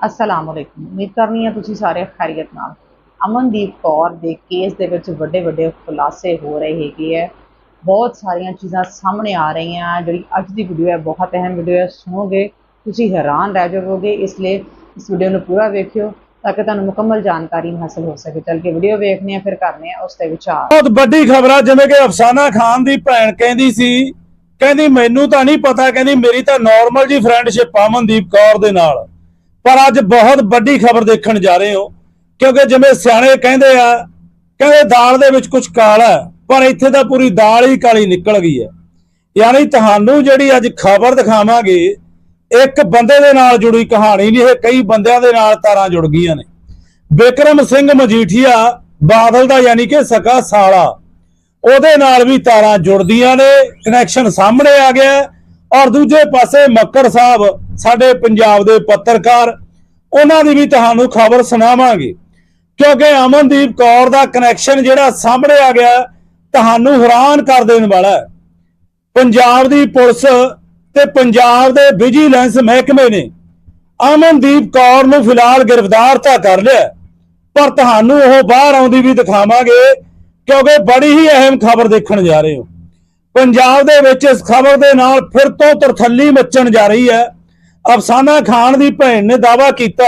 ਅਸਲਾਮ ਅਲੈਕੁਮ ਉਮੀਦ ਕਰਨੀ ਹੈ ਤੁਸੀਂ ਸਾਰੇ ਖੈਰੀਅਤ ਨਾਲ। ਅਮਨਦੀਪ ਕੌਰ ਦੇ ਕੇਸ ਦੇ ਵਿੱਚ ਵੱਡੇ ਵੱਡੇ ਖੁਲਾਸੇ ਹੋ ਰਹੇ ਹੈਗੇ ਹੈ ਬਹੁਤ ਸਾਰੀਆਂ ਚੀਜ਼ਾਂ ਸਾਹਮਣੇ ਆ ਰਹੀਆਂ। ਜਿਹੜੀ ਅੱਜ ਦੀ ਵੀਡੀਓ ਹੈ, ਬਹੁਤ ਅਹਿਮ ਵੀਡੀਓ ਹੈ। ਸੁਣੋਗੇ, ਤੁਸੀਂ ਹੈਰਾਨ ਰਹਿ ਜਾਵੋਗੇ। ਇਸ ਲਈ ਇਸ ਵੀਡੀਓ ਨੂੰ ਪੂਰਾ ਵੇਖਿਓ, ਤਾਂ ਕਿ ਤੁਹਾਨੂੰ ਮੁਕੰਮਲ ਜਾਣਕਾਰੀ ਹਾਸਲ ਹੋ ਸਕੇ। ਚਲ ਕੇ ਵੀਡੀਓ ਵੇਖਦੇ ਆ ਫਿਰ ਕਰਦੇ ਆ ਉਸ ਤੇ ਵਿਚਾਰ। ਬਹੁਤ ਵੱਡੀ ਖਬਰ ਆ, ਜਿਵੇਂ ਕਿ ਅਫਸਾਨਾ ਖਾਨ ਦੀ ਭੈਣ ਕਹਿੰਦੀ ਸੀ, ਕਹਿੰਦੀ, ਮੈਨੂੰ ਤਾਂ ਨਹੀਂ ਪਤਾ, ਕਹਿੰਦੀ, ਮੇਰੀ ਤਾਂ ਨਾਰਮਲ ਜੀ ਫਰੈਂਡਸ਼ਿਪ ਆ ਅਮਨਦੀਪ ਕੌਰ ਦੇ ਨਾਲ। ਪਰ ਅੱਜ ਬਹੁਤ ਵੱਡੀ ਖਬਰ ਦੇਖਣ ਜਾ ਰਹੇ ਹੋ ਕਿਉਂਕਿ ਜਿਵੇਂ ਸਿਆਣੇ ਕਹਿੰਦੇ ਆ ਕਹਿੰਦੇ ਦਾਲ ਦੇ ਵਿੱਚ ਕੁਝ ਕਾਲਾ ਹੈ, ਪਰ ਇੱਥੇ ਤਾਂ ਪੂਰੀ ਦਾਲ ਹੀ ਕਾਲੀ ਨਿਕਲ ਗਈ ਹੈ। ਯਾਨੀ ਤੁਹਾਨੂੰ ਜਿਹੜੀ ਅੱਜ ਖਬਰ ਦਿਖਾਵਾਂਗੇ ਇੱਕ ਬੰਦੇ ਦੇ ਨਾਲ ਜੁੜੀ ਕਹਾਣੀ ਨਹੀਂ ਇਹ ਕਈ ਬੰਦਿਆਂ ਦੇ ਨਾਲ ਤਾਰਾਂ ਜੁੜ ਗਈਆਂ ਨੇ। ਬਿਕਰਮ ਸਿੰਘ ਮਜੀਠੀਆ ਬਾਦਲ ਦਾ ਯਾਨੀ ਕਿ ਸਕਾ ਸਾਲਾ ਉਹਦੇ ਨਾਲ ਵੀ ਤਾਰਾਂ ਜੁੜਦੀਆਂ ਨੇ ਕਨੈਕਸ਼ਨ ਸਾਹਮਣੇ ਆ ਗਿਆ। ਔਰ ਦੂਜੇ ਪਾਸੇ ਮੱਕੜ ਸਾਹਿਬ, ਸਾਡੇ ਪੰਜਾਬ ਦੇ ਪੱਤਰਕਾਰ, ਉਹਨਾਂ ਦੀ ਵੀ ਤੁਹਾਨੂੰ ਖਬਰ ਸੁਣਾਵਾਂਗੇ। ਕਿਉਂਕਿ ਅਮਨਦੀਪ ਕੌਰ ਦਾ ਕਨੈਕਸ਼ਨ ਜਿਹੜਾ ਸਾਹਮਣੇ ਆ ਗਿਆ, ਤੁਹਾਨੂੰ ਹੈਰਾਨ ਕਰ ਦੇਣ ਵਾਲਾ ਹੈ। ਪੰਜਾਬ ਦੀ ਪੁਲਿਸ ਤੇ ਪੰਜਾਬ ਦੇ ਵਿਜੀਲੈਂਸ ਮਹਿਕਮੇ ਨੇ ਅਮਨਦੀਪ ਕੌਰ ਨੂੰ ਫਿਲਹਾਲ ਗ੍ਰਿਫਤਾਰ ਤਾਂ ਕਰ ਲਿਆ ਪਰ ਤੁਹਾਨੂੰ ਉਹ ਬਾਹਰ ਆਉਂਦੀ ਵੀ ਦਿਖਾਵਾਂਗੇ, ਕਿਉਂਕਿ ਬੜੀ ਹੀ ਅਹਿਮ ਖਬਰ ਦੇਖਣ ਜਾ ਰਹੇ ਹੋ। ਪੰਜਾਬ ਦੇ ਵਿੱਚ ਇਸ ਖਬਰ ਦੇ ਨਾਲ ਫਿਰ ਤੋਂ ਤਰਥੱਲੀ ਮੱਚਣ ਜਾ ਰਹੀ ਹੈ। ਅਫਸਾਨਾ ਖਾਨ ਦੀ ਭੈਣ ਨੇ ਦਾਵਾ ਕੀਤਾ,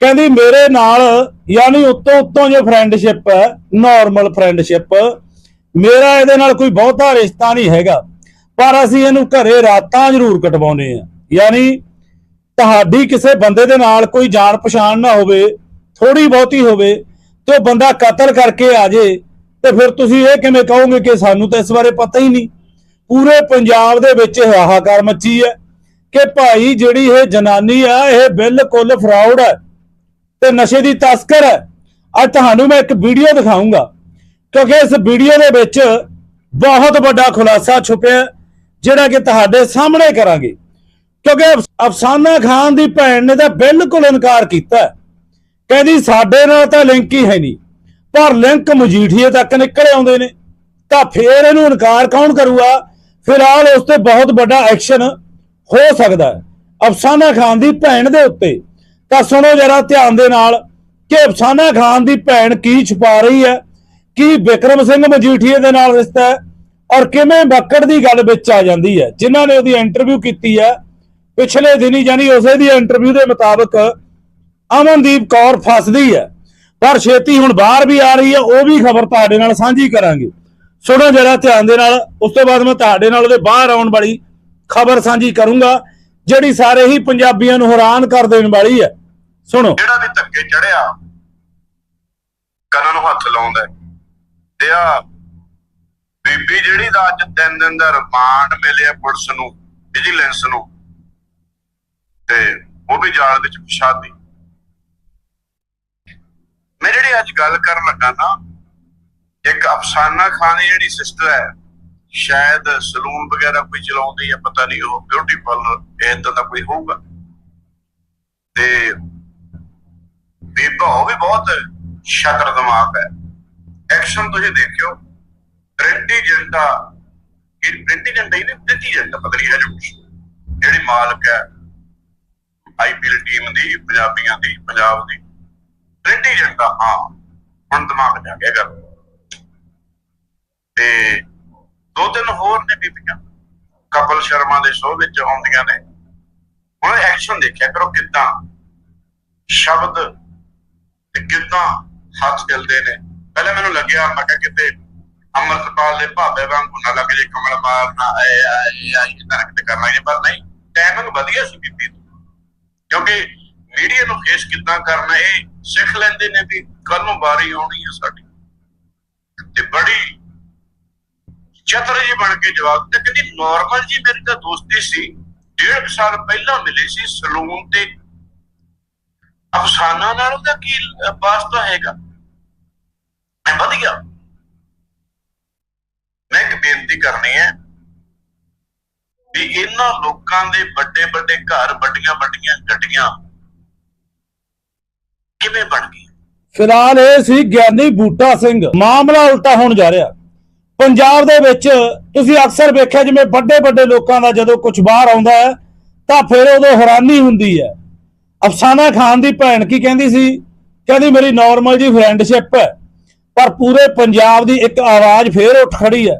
ਕਹਿੰਦੀ ਮੇਰੇ ਨਾਲ ਯਾਨੀ ਉੱਤੋਂ ਉੱਤੋਂ ਜੋ ਫਰੈਂਡਸ਼ਿਪ ਹੈ ਨਾਰਮਲ ਫਰੈਂਡਸ਼ਿਪ ਮੇਰਾ ਇਹਦੇ ਨਾਲ ਕੋਈ ਬਹੁਤਾ ਰਿਸ਼ਤਾ ਨਹੀਂ ਹੈਗਾ, ਪਰ ਅਸੀਂ ਇਹਨੂੰ ਘਰੇ ਰਾਤਾਂ ਜ਼ਰੂਰ ਕਟਵਾਉਂਦੇ ਆ ਯਾਨੀ ਤੁਹਾਡੀ ਕਿਸੇ ਬੰਦੇ ਦੇ ਨਾਲ ਕੋਈ ਜਾਣ ਪਛਾਣ ਨਾ ਹੋਵੇ ਥੋੜੀ ਬਹੁਤੀ ਹੋਵੇ, ਤੇ ਉਹ ਬੰਦਾ ਕਤਲ ਕਰਕੇ ਆ ਜੇ ਤੇ ਫਿਰ ਤੁਸੀਂ ਇਹ ਕਿਵੇਂ ਕਹੋਗੇ ਕਿ ਸਾਨੂੰ ਤਾਂ ਇਸ ਬਾਰੇ ਪਤਾ ਹੀ ਨਹੀਂ? ਪੂਰੇ ਪੰਜਾਬ ਦੇ ਵਿੱਚ ਹਾਹਾਕਾਰ ਮੱਚੀ ਹੈ ਕਿ ਭਾਈ ਜਿਹੜੀ ਇਹ ਜਨਾਨੀ ਆ, ਇਹ ਬਿਲਕੁਲ ਫਰਾਡ ਹੈ ਤੇ ਨਸ਼ੇ ਦੀ ਤਸਕਰ ਹੈ। ਅੱਜ ਤੁਹਾਨੂੰ ਮੈਂ ਇੱਕ ਵੀਡੀਓ ਦਿਖਾਉਂਗਾ ਕਿਉਂਕਿ ਇਸ ਵੀਡੀਓ ਦੇ ਵਿੱਚ ਬਹੁਤ ਵੱਡਾ ਖੁਲਾਸਾ ਛੁਪਿਆ ਜਿਹੜਾ ਕਿ ਤੁਹਾਡੇ ਸਾਹਮਣੇ ਕਰਾਂਗੇ। ਕਿਉਂਕਿ ਅਫ- ਅਫਸਾਨਾ ਖਾਨ ਦੀ ਭੈਣ ਨੇ ਤਾਂ ਬਿਲਕੁਲ ਇਨਕਾਰ ਕੀਤਾ ਕਹਿੰਦੀ ਸਾਡੇ ਨਾਲ ਤਾਂ ਲਿੰਕ ਹੀ ਹੈ ਨਹੀਂ। ਪਰ ਲਿੰਕ ਮਜੀਠੀਏ ਤੱਕ ਨਿਕਲ ਆਉਂਦੇ ਨੇ। ਤਾਂ ਫੇਰ ਇਹਨੂੰ ਇਨਕਾਰ ਕੌਣ ਕਰੂਗਾ? ਫਿਲਹਾਲ ਉਸ ਤੇ ਬਹੁਤ ਵੱਡਾ ਐਕਸ਼ਨ ਹੋ ਸਕਦਾ ਹੈ। ਅਫਸਾਨਾ ਖਾਨ ਦੀ ਭੈਣ ਦੇ ਉੱਤੇ। ਤਾਂ ਸੁਣੋ ਜਰਾ ਧਿਆਨ ਦੇ ਨਾਲ ਕਿ ਅਫਸਾਨਾ ਖਾਨ ਦੀ ਭੈਣ ਕੀ ਛੁਪਾ ਰਹੀ ਹੈ, ਕੀ ਵਿਕਰਮ ਸਿੰਘ ਮਜੀਠੀਏ ਦੇ ਨਾਲ ਰਿਸ਼ਤਾ ਹੈ ਔਰ ਕਿਵੇਂ ਬੱਕੜ ਦੀ ਗੱਲ ਵਿੱਚ ਆ ਜਾਂਦੀ ਹੈ। ਜਿਨ੍ਹਾਂ ਨੇ ਉਹਦੀ ਇੰਟਰਵਿਊ ਕੀਤੀ ਹੈ। ਪਿਛਲੇ ਦਿਨੀ ਜਾਨੀ ਉਸੇ ਦੀ ਇੰਟਰਵਿਊ ਦੇ ਮੁਤਾਬਕ ਅਮਨਦੀਪ ਕੌਰ ਫਸਦੀ ਹੈ। ਪਰ ਛੇਤੀ ਹੁਣ ਬਾਹਰ ਵੀ ਆ ਰਹੀ ਹੈ ਉਹ ਵੀ ਖਬਰ ਤੁਹਾਡੇ ਨਾਲ ਸਾਂਝੀ ਕਰਾਂਗੇ। ਸੁਣੋ ਜਰਾ ਧਿਆਨ ਦੇ ਨਾਲ, ਉਸ ਤੋਂ ਬਾਅਦ ਮੈਂ ਤੁਹਾਡੇ ਨਾਲ ਉਹਦੇ ਬਾਹਰ ਆਉਣ ਵਾਲੀ ਖਬਰ ਸਾਂਝੀ ਕਰੂੰਗਾ, ਜਿਹੜੀ ਸਾਰੇ ਹੀ ਪੰਜਾਬੀਆਂ ਨੂੰ ਹੈਰਾਨ ਕਰ ਦੇਣ ਵਾਲੀ ਹੈ। ਸੁਣੋ। ਜਿਹੜਾ ਵੀ ਧੱਕੇ ਚੜਿਆ ਕੰਨਾਂ ਨੂੰ ਹੱਥ ਲਾਉਂਦਾ ਤੇ ਆ ਬੀਬੀ ਜਿਹੜੀ ਦਾ ਅੱਜ ਤਿੰਨ ਦਿਨ ਦਾ ਰਿਮਾਂਡ ਮਿਲਿਆ ਪੁਲਿਸ ਨੂੰ ਵਿਜੀਲੈਂਸ ਨੂੰ, ਤੇ ਉਹ ਵੀ ਜਾਲ ਵਿੱਚ ਫਸਾਦੀ ਜਿਹੜੀ ਅੱਜ ਗੱਲ ਕਰਨ ਲੱਗਾ ਨਾ ਇੱਕ ਅਫਸਾਨਾ ਖਾਨ ਜਿਹੜੀ ਸਿਸਟਰ ਹੈ, ਸ਼ਾਇਦ ਸਲੂਨ ਵਗੈਰਾ ਕੋਈ ਚਲਾਉਂਦੀ ਹੈ ਪਤਾ ਨਹੀਂ ਉਹ ਬਿਊਟੀ ਪਾਰਲਰ ਇਦਾਂ ਦਾ ਕੋਈ ਹੋਊਗਾ। ਤੇ ਬੀਬਾ ਉਹ ਵੀ ਬਹੁਤ ਸ਼ਤਰ ਦਿਮਾਗ ਹੈ। ਐਕਸ਼ਨ ਤੁਸੀਂ ਦੇਖਿਓ ਪ੍ਰਿੰਟੀ ਜੰਟਾ ਇਹ ਪ੍ਰਿੰਟੀ ਜੰਟਾ ਹੀ ਨਹੀਂ ਪ੍ਰਿੰਟੀ ਜੰਟਾ ਪਤਾ ਨਹੀਂ ਹੈ ਜੋ ਕੁਛ। ਜਿਹੜੀ ਮਾਲਕ ਹੈ ਆਈਪੀਐਲ ਟੀਮ ਦੀ, ਪੰਜਾਬੀਆਂ ਦੀ, ਪੰਜਾਬ ਦੀ। ਪ੍ਰਿੰਟੀ ਜੰਟਾ ਹਾਂ। ਹੁਣ ਦਿਮਾਗ ਜਾ ਗਿਆ ਗੱਲ। ਤੇ ਦੋ ਤਿੰਨ ਹੋਰ ਨੇ ਬੀਬੀਆਂ, ਕਪਲ ਸ਼ਰਮਾ ਦੇ ਸ਼ੋਅ ਵਿੱਚ ਆਉਂਦੀਆਂ ਨੇ। ਹੁਣ ਐਕਸ਼ਨ ਦੇਖਿਆ ਕਰੋ ਕਿਦਾਂ ਸ਼ਬਦ ਤੇ ਕਿਦਾਂ ਹੱਥ ਚੱਲਦੇ ਨੇ। ਪਹਿਲਾਂ ਮੈਨੂੰ ਲੱਗਿਆ, ਮੈਂ ਕਿਹਾ ਕਿਤੇ ਅੰਮ੍ਰਿਤਪਾਲ ਦੇ ਭਾਬੇ ਵਾਂਗੂ ਨਾ ਲੱਗ ਜੇ ਕਮਲ ਮਾਰਨਾ ਆਏ ਆਏ ਆਏ ਕਿਤੇ ਕਿਤੇ ਕਰਨਾ ਇਹ ਪਰ ਨਹੀਂ ਟਾਈਮਿੰਗ ਵਧੀਆ ਸੀ ਬੀਬੀ ਕਿਉਂਕਿ ਮੀਡੀਆ ਨੂੰ ਫੇਸ ਕਿਦਾਂ ਕਰਨਾ, ਇਹ ਸਿੱਖ ਲੈਂਦੇ ਨੇ ਵੀ ਕੱਲ ਨੂੰ ਵਾਰੀ ਆਉਣੀ ਹੈ ਸਾਡੀ। ਤੇ ਬੜੀ ਚਤਰ ਜੀ ਬਣ ਕੇ ਜਵਾਬ ਤੇ ਕਹਿੰਦੀ ਨਾਰਮਲ ਜੀ ਮੇਰੀ ਤਾਂ ਦੋਸਤੀ ਸੀ, ਡੇਢ ਸਾਲ ਪਹਿਲਾਂ ਮਿਲੀ ਸੀ ਸਲੂਨ ਤੇ। ਅਫਸਾਨਾ ਨਾਲ ਉਹਦਾ ਕੀ ਵਾਸਤਾ ਹੈਗਾ? ਮੈਂ ਵਧੀਆ ਮੈਂ ਇੱਕ ਬੇਨਤੀ ਕਰਨੀ ਹੈ ਵੀ ਇਹਨਾਂ ਲੋਕਾਂ ਦੇ ਵੱਡੇ ਵੱਡੇ ਘਰ ਵੱਡੀਆਂ ਵੱਡੀਆਂ ਗੱਡੀਆਂ ਕਿਵੇਂ ਬਣ ਗਈਆਂ ਫਿਲਹਾਲ ਇਹ ਸੀ ਗਿਆਨੀ ਬੂਟਾ ਸਿੰਘ। ਮਾਮਲਾ ਉਲਟਾ ਹੋਣ ਜਾ ਰਿਹਾ। ਪੰਜਾਬ ਦੇ ਵਿੱਚ ਤੁਸੀਂ ਅਕਸਰ ਵੇਖਿਆ ਜਿਵੇਂ ਵੱਡੇ ਵੱਡੇ ਲੋਕਾਂ ਦਾ ਜਦੋਂ ਕੁਝ ਬਾਹਰ ਆਉਂਦਾ ਹੈ, ਤਾਂ ਫਿਰ ਉਦੋਂ ਹੈਰਾਨੀ ਹੁੰਦੀ ਹੈ। ਅਫਸਾਨਾ ਖਾਨ ਦੀ ਭੈਣ ਕੀ ਕਹਿੰਦੀ ਸੀ? ਕਹਿੰਦੀ, ਮੇਰੀ ਨਾਰਮਲ ਜੀ ਫਰੈਂਡਸ਼ਿਪ ਹੈ, ਪਰ ਪੂਰੇ ਪੰਜਾਬ ਦੀ ਇੱਕ ਆਵਾਜ਼ ਫੇਰ ਉੱਠ ਖੜੀ ਹੈ।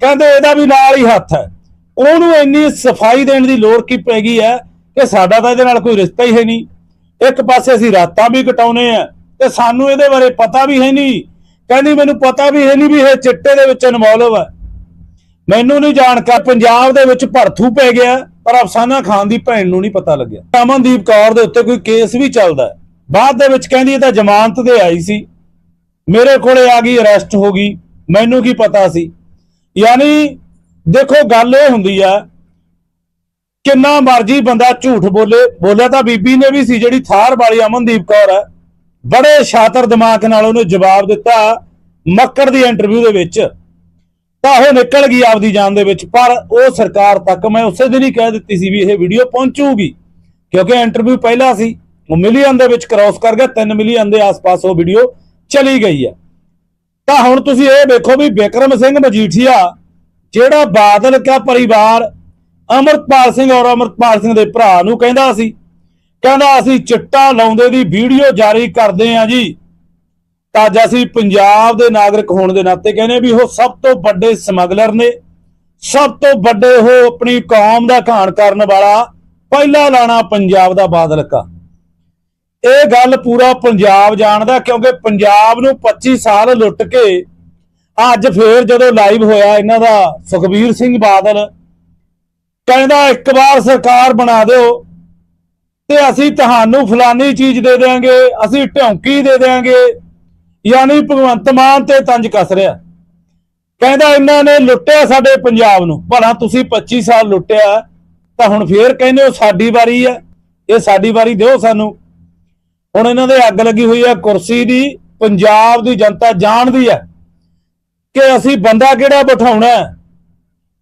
ਕਹਿੰਦੇ, ਇਹਦਾ ਵੀ ਨਾਲ ਹੀ ਹੱਥ ਹੈ। ਉਹਨੂੰ ਇੰਨੀ ਸਫ਼ਾਈ ਦੇਣ ਦੀ ਲੋੜ ਕੀ ਪੈ ਗਈ ਹੈ ਕਿ ਸਾਡਾ ਤਾਂ ਇਹਦੇ ਨਾਲ ਕੋਈ ਰਿਸ਼ਤਾ ਹੀ ਹੈ ਨਹੀਂ। ਇੱਕ ਪਾਸੇ ਅਸੀਂ ਰਾਤਾਂ ਵੀ ਕਟਾਉਨੇ ਆ ਤੇ ਸਾਨੂੰ ਇਹਦੇ ਬਾਰੇ ਪਤਾ ਵੀ ਹੈ ਨਹੀਂ। ਕਹਿੰਦੀ ਮੈਨੂੰ ਪਤਾ ਵੀ ਹੈ ਨਹੀਂ ਵੀ ਇਹ ਚਿੱਟੇ ਦੇ ਵਿੱਚ ਇਨਵੋਲਵ ਹੈ ਮੈਨੂੰ ਨਹੀਂ ਜਾਣਕਾਰ ਪੰਜਾਬ ਦੇ ਵਿੱਚ ਭਰਥੂ ਪੈ ਗਿਆ, ਪਰ ਅਫਸਾਨਾ ਖਾਨ ਦੀ ਭੈਣ ਨੂੰ ਨਹੀਂ ਪਤਾ ਲੱਗਿਆ। ਅਮਨਦੀਪ ਕੌਰ ਦੇ ਉੱਤੇ ਕੋਈ ਕੇਸ ਵੀ ਚੱਲਦਾ ਬਾਅਦ ਦੇ ਵਿੱਚ ਕਹਿੰਦੀ ਇਹ ਤਾਂ ਜ਼ਮਾਨਤ ਤੇ ਆਈ ਸੀ। ਮੇਰੇ ਕੋਲੇ ਆ ਗਈ, ਅਰੈਸਟ ਹੋ ਗਈ। ਮੈਨੂੰ ਕੀ ਪਤਾ ਸੀ? ਯਾਨੀ ਦੇਖੋ ਗੱਲ ਇਹ ਹੁੰਦੀ ਆ ਕਿੰਨਾ ਮਰਜ਼ੀ ਬੰਦਾ ਝੂਠ ਬੋਲੇ, ਬੋਲਿਆ ਤਾਂ ਬੀਬੀ ਨੇ ਵੀ ਸੀ ਜਿਹੜੀ ਥਾਰ ਵਾਲੀ ਅਮਨਦੀਪ ਕੌਰ ਹੈ। ਬੜੇ ਸ਼ਾਤਰ ਦਿਮਾਗ ਨਾਲ ਉਹਨੇ ਜਵਾਬ ਦਿੱਤਾ ਮੱਕੜ ਦੀ ਇੰਟਰਵਿਊ ਦੇ ਵਿੱਚ। ਤਾਂ ਉਹ ਨਿਕਲ ਗਈ ਆਪਦੀ ਜਾਨ ਦੇ ਵਿੱਚ, ਪਰ ਉਹ ਸਰਕਾਰ ਤੱਕ ਮੈਂ ਉਸੇ ਦਿਨ ਹੀ ਕਹਿ ਦਿੱਤੀ ਸੀ ਵੀ ਇਹ ਵੀਡੀਓ ਪਹੁੰਚੂਗੀ, ਕਿਉਂਕਿ ਇੰਟਰਵਿਊ ਪਹਿਲਾ ਸੀ। ਮਿਲੀਅਨ ਦੇ ਵਿੱਚ ਕ੍ਰਾਸ ਕਰ ਗਿਆ 3 ਮਿਲੀਅਨ ਦੇ ਆਸ-ਪਾਸ ਉਹ ਵੀਡੀਓ ਚਲੀ ਗਈ ਹੈ। ਤਾਂ ਹੁਣ ਤੁਸੀਂ ਇਹ ਵੇਖੋ ਵੀ ਬਿਕਰਮ ਸਿੰਘ ਮਜੀਠੀਆ, ਜਿਹੜਾ ਬਾਦਲ ਕਾ ਪਰਿਵਾਰ ਅਮਰਪਾਲ ਸਿੰਘ ਔਰ ਅਮਰਪਾਲ ਸਿੰਘ ਦੇ ਭਰਾ ਨੂੰ ਕਹਿੰਦਾ ਸੀ, ਕਹਿੰਦਾ ਅਸੀਂ ਚਿੱਟਾ ਲਾਉਂਦੇ ਦੀ ਵੀਡੀਓ ਜਾਰੀ ਕਰਦੇ ਹਾਂ ਜੀ। ਤਾਂ ਅੱਜ ਅਸੀਂ ਪੰਜਾਬ ਦੇ ਨਾਗਰਿਕ ਹੋਣ ਦੇ ਨਾਤੇ ਕਹਿੰਦੇ ਵੀ ਉਹ ਸਭ ਤੋਂ ਵੱਡੇ ਸਮਗਲਰ ਨੇ, ਸਭ ਤੋਂ ਵੱਡੇ ਉਹ ਆਪਣੀ ਕੌਮ ਦਾ ਘਾਣ ਕਰਨ ਵਾਲਾ, ਪਹਿਲਾ ਲਾਣਾ ਪੰਜਾਬ ਦਾ ਬਾਦਲ ਕਾ। ਇਹ ਗੱਲ ਪੂਰਾ ਪੰਜਾਬ ਜਾਣਦਾ ਕਿਉਂਕਿ ਪੰਜਾਬ ਨੂੰ 25 ਸਾਲ ਲੁੱਟ ਕੇ ਅੱਜ ਫੇਰ ਜਦੋਂ ਲਾਈਵ ਹੋਇਆ ਇਹਨਾਂ ਦਾ ਸੁਖਬੀਰ ਸਿੰਘ ਬਾਦਲ ਕਹਿੰਦਾ ਇੱਕ ਵਾਰ ਸਰਕਾਰ ਬਣਾ ਦਿਓ ਤੇ ਅਸੀਂ ਤੁਹਾਨੂੰ ਫਲਾਨੀ ਚੀਜ਼ ਦੇ ਦੇਾਂਗੇ ਅਸੀਂ ਢੌਂਕੀ ਦੇ ਦੇਾਂਗੇ ਯਾਨੀ ਭਗਵੰਤ ਮਾਨ ਤੇ ਤੰਜ ਕੱਸ ਰਿਹਾ। ਕਹਿੰਦਾ ਇਹਨਾਂ ਨੇ ਲੁੱਟਿਆ ਸਾਡੇ ਪੰਜਾਬ ਨੂੰ। ਭਲਾ ਤੁਸੀਂ 25 ਸਾਲ ਲੁੱਟਿਆ, ਤਾਂ ਹੁਣ ਫੇਰ ਕਹਿੰਦੇ ਹੋ ਸਾਡੀ ਵਾਰੀ ਆ, ਇਹ ਸਾਡੀ ਵਾਰੀ ਦਿਓ ਸਾਨੂੰ। ਹੁਣ ਇਹਨਾਂ ਦੇ ਅੱਗ ਲੱਗੀ ਹੋਈ ਹੈ ਕੁਰਸੀ ਦੀ, ਪੰਜਾਬ ਦੀ ਜਨਤਾ ਜਾਣਦੀ ਹੈ ਕਿ ਅਸੀਂ ਬੰਦਾ ਕਿਹੜਾ ਬਿਠਾਉਣਾ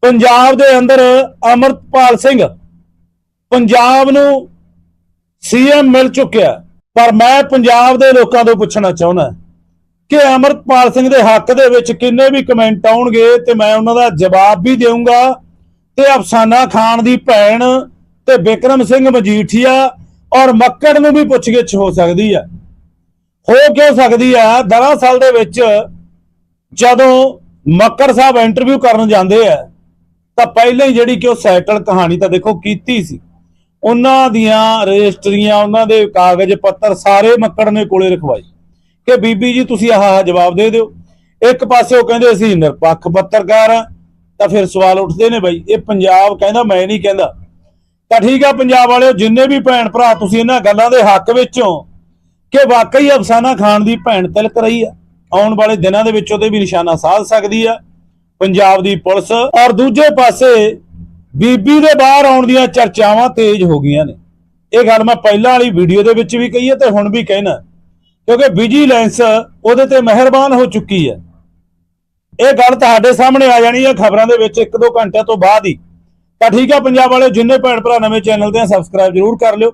ਪੰਜਾਬ ਦੇ ਅੰਦਰ ਅਮਰਪਾਲ ਸਿੰਘ ਪੰਜਾਬ ਨੂੰ ਸੀਐਮ ਮਿਲ ਚੁੱਕਿਆ ਪਰ ਮੈਂ ਪੰਜਾਬ ਦੇ ਲੋਕਾਂ ਤੋਂ ਪੁੱਛਣਾ ਚਾਹੁੰਦਾ ਕਿ ਅਮਰਪਾਲ ਸਿੰਘ ਦੇ ਹੱਕ ਦੇ ਵਿੱਚ ਕਿੰਨੇ ਵੀ ਕਮੈਂਟ ਆਉਣਗੇ ਤੇ ਮੈਂ ਉਹਨਾਂ ਦਾ ਜਵਾਬ ਵੀ ਦੇਵਾਂਗਾ ਤੇ ਅਫਸਾਨਾ ਖਾਨ ਦੀ ਭੈਣ ਤੇ ਬਿਕਰਮ ਸਿੰਘ ਮਜੀਠੀਆ ਔਰ ਮੱਕੜ ਨੂੰ ਵੀ ਪੁੱਛਗਿੱਛ ਹੋ ਸਕਦੀ ਆ ਹੋ ਕਿਉਂ ਸਕਦੀ ਆ ਦਰਅਸਲ ਦੇ ਵਿੱਚ ਜਦੋਂ ਮੱਕੜ ਸਾਹਿਬ ਇੰਟਰਵਿਊ ਕਰਨ ਜਾਂਦੇ ਆ ਤਾਂ ਪਹਿਲਾਂ ਹੀ ਜਿਹੜੀ ਕਿ ਉਹ ਸੈਟਲ ਕਹਾਣੀ ਤਾਂ ਦੇਖੋ ਕੀਤੀ ਸੀ। ਉਹਨਾਂ ਦੀਆਂ ਰਜਿਸਟਰੀਆਂ, ਉਹਨਾਂ ਦੇ ਕਾਗਜ਼ ਪੱਤਰ ਸਾਰੇ ਮੱਕੜ ਨੇ ਕੋਲੇ ਰਖਵਾਈ ਕਿ ਬੀਬੀ ਜੀ ਤੁਸੀਂ ਆਹ ਆਹ ਜਵਾਬ ਦੇ ਦਿਓ। ਇੱਕ ਪਾਸੇ ਉਹ ਕਹਿੰਦੇ, ਅਸੀਂ ਨਿਰਪੱਖ ਪੱਤਰਕਾਰ ਆ ਤਾਂ ਫਿਰ ਸਵਾਲ ਉੱਠਦੇ ਨੇ ਬਾਈ, ਇਹ ਪੰਜਾਬ ਕਹਿੰਦਾ, ਮੈਂ ਨਹੀਂ ਕਹਿੰਦਾ। ਤਾਂ ਠੀਕ ਆ ਪੰਜਾਬ ਵਾਲਿਓ, ਜਿੰਨੇ ਵੀ ਭੈਣ ਭਰਾ ਤੁਸੀਂ ਇਹਨਾਂ ਗੱਲਾਂ ਦੇ ਹੱਕ ਵਿੱਚੋਂ ਕਿ ਵਾਕਈ ਅਫਸਾਨਾ ਖਾਨ ਦੀ ਭੈਣ ਤਿਲਕ ਰਹੀ ਆ। ਆਉਣ ਵਾਲੇ ਦਿਨਾਂ ਦੇ ਵਿੱਚ ਉਹਦੇ ਵੀ ਨਿਸ਼ਾਨਾ ਸਾਧ ਸਕਦੀ ਆ। ਪੰਜਾਬ ਦੀ ਪੁਲਿਸ ਔਰ ਦੂਜੇ ਪਾਸੇ ਬੀਬੀ ਦੇ ਬਾਹਰ ਆਉਣ ਦੀਆਂ ਚਰਚਾਵਾਂ ਤੇਜ਼ ਹੋ ਗਈਆਂ ਨੇ। ਇਹ ਗੱਲ ਮੈਂ ਪਹਿਲਾਂ ਵਾਲੀ ਵੀਡੀਓ ਦੇ ਵਿੱਚ ਵੀ ਕਹੀ ਹੈ ਤੇ ਹੁਣ ਵੀ ਕਹਿਣਾ। ਕਿਉਂਕਿ ਵਿਜੀਲੈਂਸ ਉਹਦੇ ਤੇ ਮਿਹਰਬਾਨ ਹੋ ਚੁੱਕੀ ਹੈ। ਇਹ ਗੱਲ ਤੁਹਾਡੇ ਸਾਹਮਣੇ ਆ ਜਾਣੀ ਹੈ, ਖਬਰਾਂ ਦੇ ਵਿੱਚ 1-2 ਘੰਟਿਆਂ ਤੋਂ ਬਾਅਦ ਹੀ। ਤਾਂ ਠੀਕ ਹੈ, ਪੰਜਾਬ ਵਾਲੇ ਜਿੰਨੇ ਭੈਣ ਭਰਾ ਨਵੇਂ ਚੈਨਲ ਤੇ ਸਬਸਕ੍ਰਾਈਬ ਜਰੂਰ ਕਰ ਲਿਓ,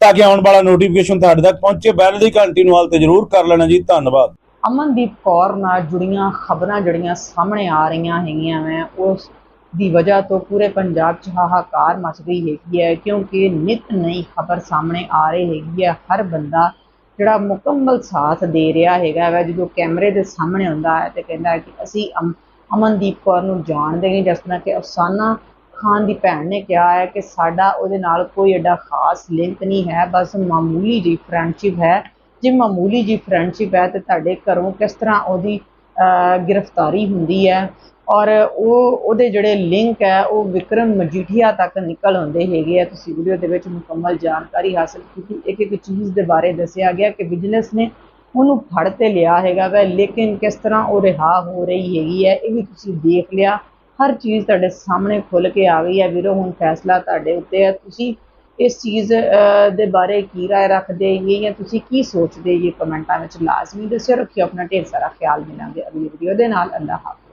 ਤਾਂ ਕਿ ਆਉਣ ਵਾਲਾ ਨੋਟੀਫਿਕੇਸ਼ਨ ਤੁਹਾਡੇ ਤੱਕ ਪਹੁੰਚੇ। ਬੈਲ ਦੀ ਘੰਟੀ ਨੂੰ ਹਾਲ ਤੇ ਜਰੂਰ ਕਰ ਲੈਣਾ ਜੀ। ਧੰਨਵਾਦ। ਅਮਨਦੀਪ ਕੌਰ ਨਾਲ ਜੁੜੀਆਂ ਖਬਰਾਂ ਜਿਹੜੀਆਂ ਸਾਹਮਣੇ ਆ ਰਹੀਆਂ ਹੈਗੀਆਂ ਮੈਂ ਉਸ ਦੀ ਵਜ੍ਹਾ ਤੋਂ ਪੂਰੇ ਪੰਜਾਬ 'ਚ ਹਾਹਾਕਾਰ ਮਚ ਗਈ ਹੈਗੀ ਹੈ ਕਿਉਂਕਿ ਨਿਤ ਨਈ ਖਬਰ ਸਾਹਮਣੇ ਆ ਰਹੀ ਹੈਗੀ ਹੈ ਹਰ ਬੰਦਾ ਜਿਹੜਾ ਮੁਕੰਮਲ ਸਾਥ ਦੇ ਰਿਹਾ ਹੈਗਾ ਵਾ, ਜਦੋਂ ਕੈਮਰੇ ਦੇ ਸਾਹਮਣੇ ਹੁੰਦਾ ਹੈ ਤੇ ਕਹਿੰਦਾ ਹੈ ਕਿ ਅਸੀਂ ਅਮ- ਅਮਨਦੀਪ ਕੌਰ ਨੂੰ ਜਾਣਦੇ ਹਾਂ, ਜਿਸ ਤਰ੍ਹਾਂ ਕਿ ਅਫਸਾਨਾ ਖਾਨ ਦੀ ਭੈਣ ਨੇ ਕਿਹਾ ਹੈ ਕਿ ਸਾਡਾ ਉਹਦੇ ਨਾਲ ਕੋਈ ਐਡਾ ਖਾਸ ਲਿੰਕ ਨਹੀਂ ਹੈ, ਬਸ ਮਾਮੂਲੀ ਜੀ ਫਰੈਂਡਸ਼ਿਪ ਹੈ। ਜੇ ਮਾਮੂਲੀ ਜੀ ਫਰੈਂਡਸ਼ਿਪ ਹੈ ਤੇ ਤੁਹਾਡੇ ਘਰੋਂ ਕਿਸ ਤਰ੍ਹਾਂ ਉਹਦੀ ਗ੍ਰਿਫਤਾਰੀ ਹੁੰਦੀ ਹੈ ਔਰ ਉਹ, ਉਹਦੇ ਜਿਹੜੇ ਲਿੰਕ ਹੈ, ਉਹ ਵਿਕਰਮ ਮਜੀਠੀਆ ਤੱਕ ਨਿਕਲ ਆਉਂਦੇ ਹੈਗੇ ਆ। ਤੁਸੀਂ ਵੀਡੀਓ ਦੇ ਵਿੱਚ ਮੁਕੰਮਲ ਜਾਣਕਾਰੀ ਹਾਸਲ ਕੀਤੀ। ਇੱਕ ਇੱਕ ਚੀਜ਼ ਦੇ ਬਾਰੇ ਦੱਸਿਆ ਗਿਆ ਕਿ ਬਿਜਨਸ ਨੇ ਉਹਨੂੰ ਫੜ ਤੇ ਲਿਆ ਹੈਗਾ ਵੈ, ਲੇਕਿਨ ਕਿਸ ਤਰ੍ਹਾਂ ਉਹ ਰਿਹਾ ਹੋ ਰਹੀ ਹੈਗੀ ਹੈ, ਇਹ ਵੀ ਤੁਸੀਂ ਦੇਖ ਲਿਆ। ਹਰ ਚੀਜ਼ ਤੁਹਾਡੇ ਸਾਹਮਣੇ ਖੁੱਲ ਕੇ ਆ ਗਈ ਹੈ। ਵੀਰੋ, ਹੁਣ ਫੈਸਲਾ ਤੁਹਾਡੇ ਉੱਤੇ ਹੈ। ਤੁਸੀਂ ਇਸ ਚੀਜ਼ ਦੇ ਬਾਰੇ ਕੀ ਰਾਏ ਰੱਖਦੇ ਹੈਗੇ ਜਾਂ ਤੁਸੀਂ ਕੀ ਸੋਚਦੇ ਜੀ ਕਮੈਂਟਾਂ ਵਿੱਚ ਲਾਜ਼ਮੀ ਦੱਸਿਓ, ਰੱਖਿਓ ਆਪਣਾ ਢੇਰ ਸਾਰਾ ਖਿਆਲ ਮਿਲਾਂਗੇ ਅਗਲੀ ਵੀਡੀਓ ਦੇ ਨਾਲ। ਅੱਲਾਹ ਹਾਫਿਜ਼।